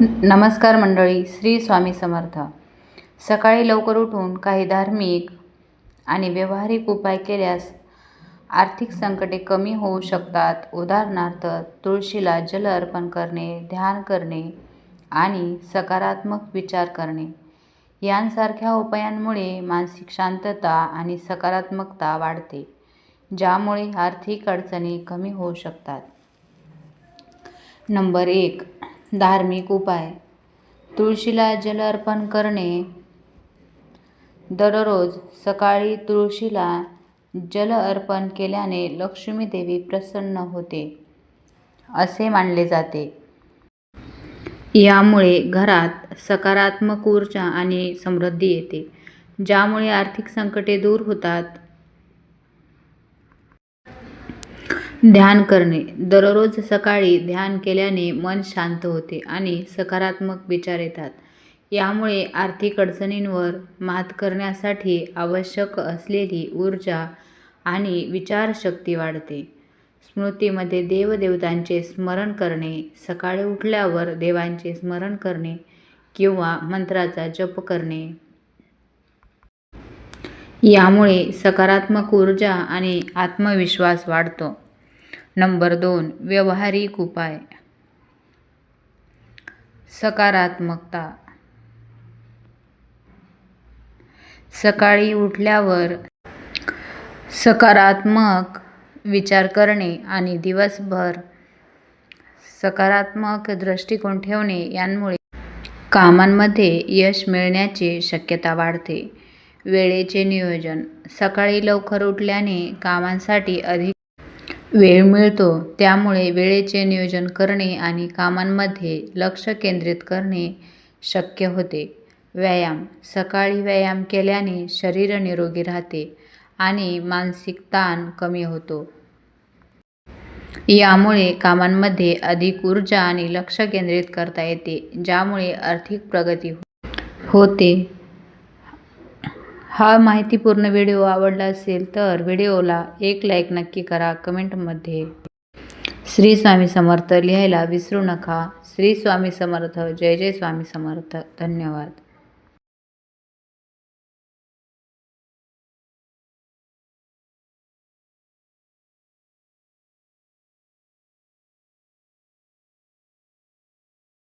नमस्कार मंडळी श्री स्वामी समर्थ. सकाळी लवकर उठून काही धार्मिक आणि व्यवहारिक उपाय केल्यास आर्थिक संकटे कमी होऊ शकतात. उदाहरणार्थ तुळशीला जल अर्पण करणे ध्यान करणे आणि सकारात्मक विचार करणे. यांसारख्या उपायांमुळे मानसिक शांतता आणि सकारात्मकता वाढते ज्यामुळे आर्थिक अडचणी कमी होऊ शकतात. नंबर एक धार्मिक उपाय. तुळशीला जल अर्पण करणे. दररोज सकाळी तुळशीला जल अर्पण केल्याने लक्ष्मीदेवी प्रसन्न होते असे मानले जाते. यामुळे घरात सकारात्मक ऊर्जा आणि समृद्धी येते ज्यामुळे आर्थिक संकटे दूर होतात. ध्यान करणे. दररोज सकाळी ध्यान केल्याने मन शांत होते आणि सकारात्मक विचार येतात. यामुळे आर्थिक अडचणींवर मात करण्यासाठी आवश्यक असलेली ऊर्जा आणि विचारशक्ती वाढते. स्मृतीमध्ये देवदेवतांचे स्मरण करणे सकाळी उठल्यावर देवांचे स्मरण करणे किंवा मंत्राचा जप करणे. यामुळे सकारात्मक ऊर्जा आणि आत्मविश्वास वाढतो. नंबर दोन व्यवहारिक उपाय. सकारात्मकता. सकाळी उठल्यावर सकारात्मक विचार करणे आणि दिवसभर सकारात्मक दृष्टिकोन ठेवणे यांमुळे कामांमध्ये यश मिळण्याची शक्यता वाढते. वेळेचे नियोजन. सकाळी लवकर उठल्याने कामांसाठी अधिक वेळ मिळतो त्यामुळे वेळेचे नियोजन करणे आणि कामांमध्ये लक्ष केंद्रित करणे शक्य होते. व्यायाम सकाळी व्यायाम केल्याने शरीर निरोगी राहते आणि मानसिक ताण कमी होतो. यामुळे कामांमध्ये अधिक ऊर्जा आणि लक्ष केंद्रित करता येते ज्यामुळे आर्थिक प्रगती हो-, होते. हा माहितीपूर्ण व्हिडिओ आवडला असेल तर व्हिडिओला एक लाईक नक्की करा कमेंटमध्ये. श्री स्वामी समर्थ लिहायला विसरू नका. श्री स्वामी समर्थ जय जय स्वामी समर्थ. धन्यवाद.